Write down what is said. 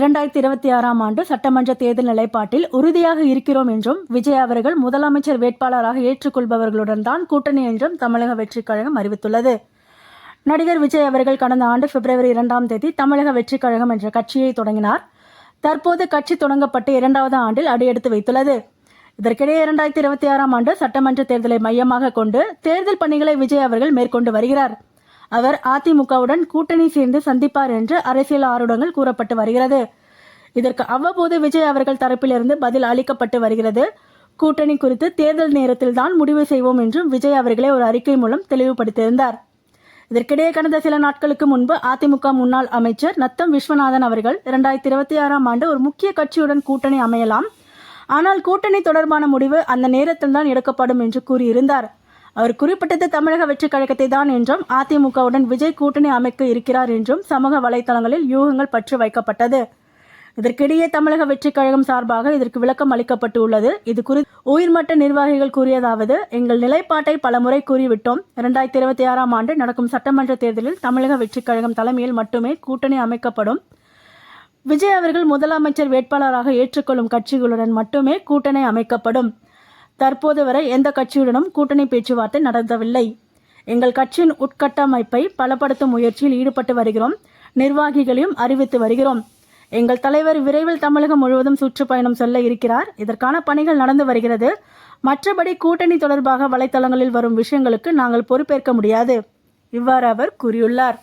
இரண்டாயிரத்தி இருபத்தி ஆறாம் ஆண்டு சட்டமன்ற தேர்தல் நிலைப்பாட்டில் உறுதியாக இருக்கிறோம் என்றும் விஜய் அவர்கள் முதலமைச்சர் வேட்பாளராக ஏற்றுக்கொள்பவர்களுடன் தான் கூட்டணி என்றும் தமிழக வெற்றிக் கழகம் அறிவித்துள்ளது. நடிகர் விஜய் அவர்கள் கடந்த ஆண்டு பிப்ரவரி இரண்டாம் தேதி தமிழக வெற்றிக் கழகம் என்ற கட்சியை தொடங்கினார். தற்போது கட்சி தொடங்கப்பட்டு இரண்டாவது ஆண்டில் அடியெடுத்து வைத்துள்ளது. இதற்கிடையே இரண்டாயிரத்தி இருபத்தி ஆறாம் ஆண்டு சட்டமன்ற தேர்தலை மையமாக கொண்டு தேர்தல் பணிகளை விஜய் அவர்கள் மேற்கொண்டு வருகிறார். அவர் அதிமுகவுடன் கூட்டணி சேர்ந்து சந்திப்பார் என்று அரசியல் ஆர்வலங்கள் கூறப்பட்டு வருகிறது. இதற்கு அவ்வப்போது விஜய் அவர்கள் தரப்பிலிருந்து பதில் அளிக்கப்பட்டு வருகிறது. கூட்டணி குறித்து தேர்தல் நேரத்தில் தான் முடிவு செய்வோம் என்றும் விஜய் அவர்களே ஒரு அறிக்கை மூலம் தெளிவுபடுத்தியிருந்தார். இதற்கிடையே கடந்த சில நாட்களுக்கு முன்பு அதிமுக முன்னாள் அமைச்சர் நத்தம் விஸ்வநாதன் அவர்கள் இரண்டாயிரத்தி இருபத்தி ஆறாம் ஆண்டு ஒரு முக்கிய கட்சியுடன் கூட்டணி அமையலாம். ஆனால் கூட்டணி தொடர்பான முடிவு அந்த நேரத்தில் தான் எடுக்கப்படும் என்று கூறியிருந்தார். அவர் குறிப்பிட்டது தமிழக வெற்றி கழகத்தை தான் என்றும் அதிமுகவுடன் விஜய் கூட்டணி அமைக்க இருக்கிறார் என்றும் சமூக வலைதளங்களில் யூகங்கள் பற்றி வைக்கப்பட்டது. இதற்கிடையே தமிழக வெற்றி கழகம் சார்பாக இதற்கு விளக்கம் அளிக்கப்பட்டு உள்ளது இது குறித்து உயிர்மட்ட நிர்வாகிகள் கூறியதாவது எங்கள் நிலைப்பாட்டை பலமுறை கூறிவிட்டோம். இரண்டாயிரத்தி இருபத்தி ஆறாம் ஆண்டு நடக்கும் சட்டமன்ற தேர்தலில் தமிழக வெற்றி கழகம் தலைமையில் மட்டுமே கூட்டணி அமைக்கப்படும். விஜய் அவர்கள் முதலமைச்சர் வேட்பாளராக ஏற்றுக்கொள்ளும் கட்சிகளுடன் மட்டுமே கூட்டணி அமைக்கப்படும். தற்போது வரை எந்த கட்சியுடனும் கூட்டணி பேச்சுவார்த்தை நடந்தவில்லை. எங்கள் கட்சியின் உட்கட்டமைப்பை பலப்படுத்தும் முயற்சியில் ஈடுபட்டு வருகிறோம். நிர்வாகிகளையும் அறிவித்து வருகிறோம். எங்கள் தலைவர் விரைவில் தமிழகம் முழுவதும் சுற்றுப்பயணம் செல்ல இருக்கிறார். இதற்கான பணிகள் நடந்து வருகிறது. மற்றபடி கூட்டணி தொடர்பாக வலைத்தளங்களில் வரும் விஷயங்களுக்கு நாங்கள் பொறுப்பேற்க முடியாது. இவ்வாறு அவர் கூறியுள்ளார்.